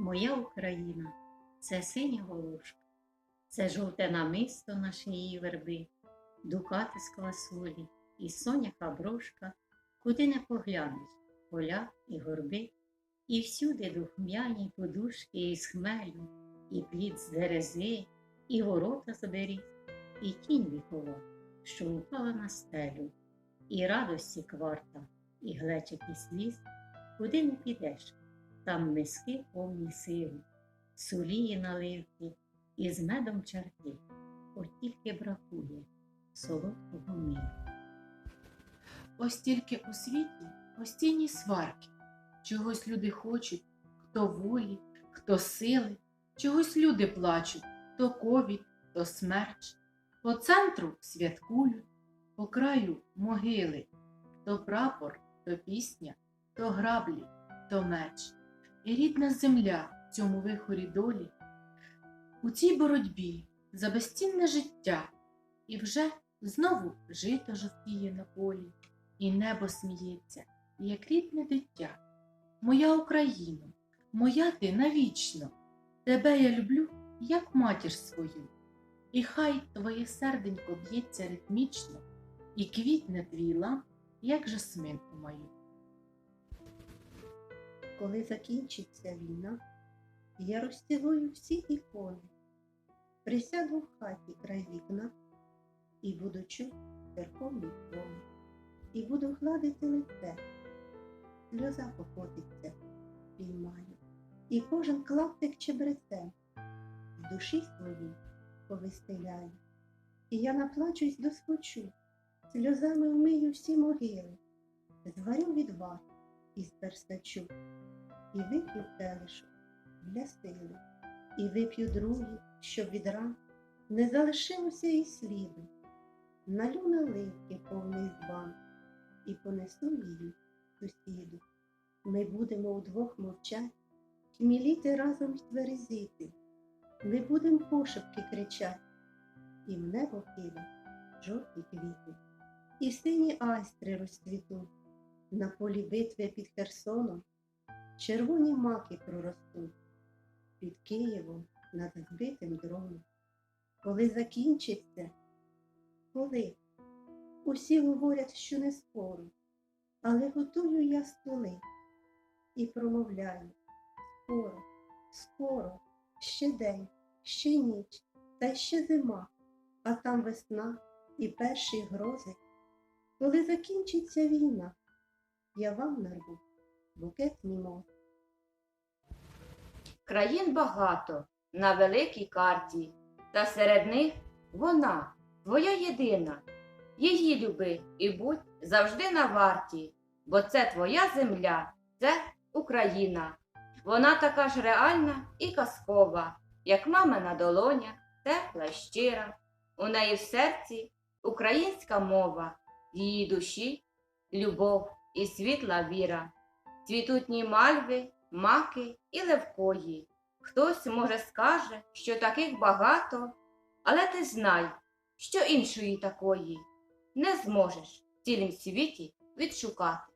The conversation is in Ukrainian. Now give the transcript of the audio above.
Моя Україна. Це синя волошка, це жовте намисто на шиї верби, дукати з квасолі і соняха брошка, куди не поглянеш, поля і горби, і всюди духмяні подушки із хмелю, і плід з дерези, і ворота з беріз, і тінь вікова, що упала на стелю, і радості кварта, і глечик і сліз, куди не підеш, там миски повні сили, сулії наливки і з медом чарки, от тільки бракує солодкого миру. Ось тільки у світі постійні сварки. Чогось люди хочуть, хто волі, хто сили, чогось люди плачуть, то ковід, то смерч. По центру святкують, по краю могили, то прапор, то пісня, то граблі, то меч. Рідна земля в цьому вихорі долі, у цій боротьбі за безцінне життя, і вже знову жито жовтіє на полі і небо сміється, як рідне дитя. Моя Україно, моя ти навічно, тебе я люблю, як матір свою, і хай твоє серденько б'ється ритмічно, і квітне твій лам, як жасмин у маю. Коли закінчиться війна, я розцілую всі ікони, присяду в хаті край вікна і буду чути верховний тон, і буду гладити лице, сльоза покотиться, піймаю, і кожен клаптик чебрецем в душі своїй повистеляю, і я наплачусь до скочу, сльозами вмию всі могили, зварю відвар із перстачу і вип'ю келишок для сили, і вип'ю другий, щоб від ран не залишилося і сліду. Налю наливки повний збан і понесу її сусіду. Ми будемо удвох мовчать, хміліти разом й. Ми будем пошепки кричать, і в небо піде жовті квіти, і сині айстри розцвітуть. На полі битви під Херсоном червоні маки проростуть під Києвом над збитим дроном. Коли закінчиться, коли усі говорять, що не скоро, але готую я столи і промовляю скоро, скоро, ще день, ще ніч, та ще зима, а там весна і перші грози. Коли закінчиться війна, я вам нарву букет мімоз. Країн багато на великій карті, та серед них вона, твоя єдина. Її люби і будь завжди на варті, бо це твоя земля, це Україна. Вона така ж реальна і казкова, як мамина долоня, тепла й щира. У неї в серці українська мова, в її душі любов і світла віра. Цвітуть ні мальви, маки і левкої. Хтось, може, скаже, що таких багато, але ти знай, що іншої такої не зможеш в цілім світі відшукати.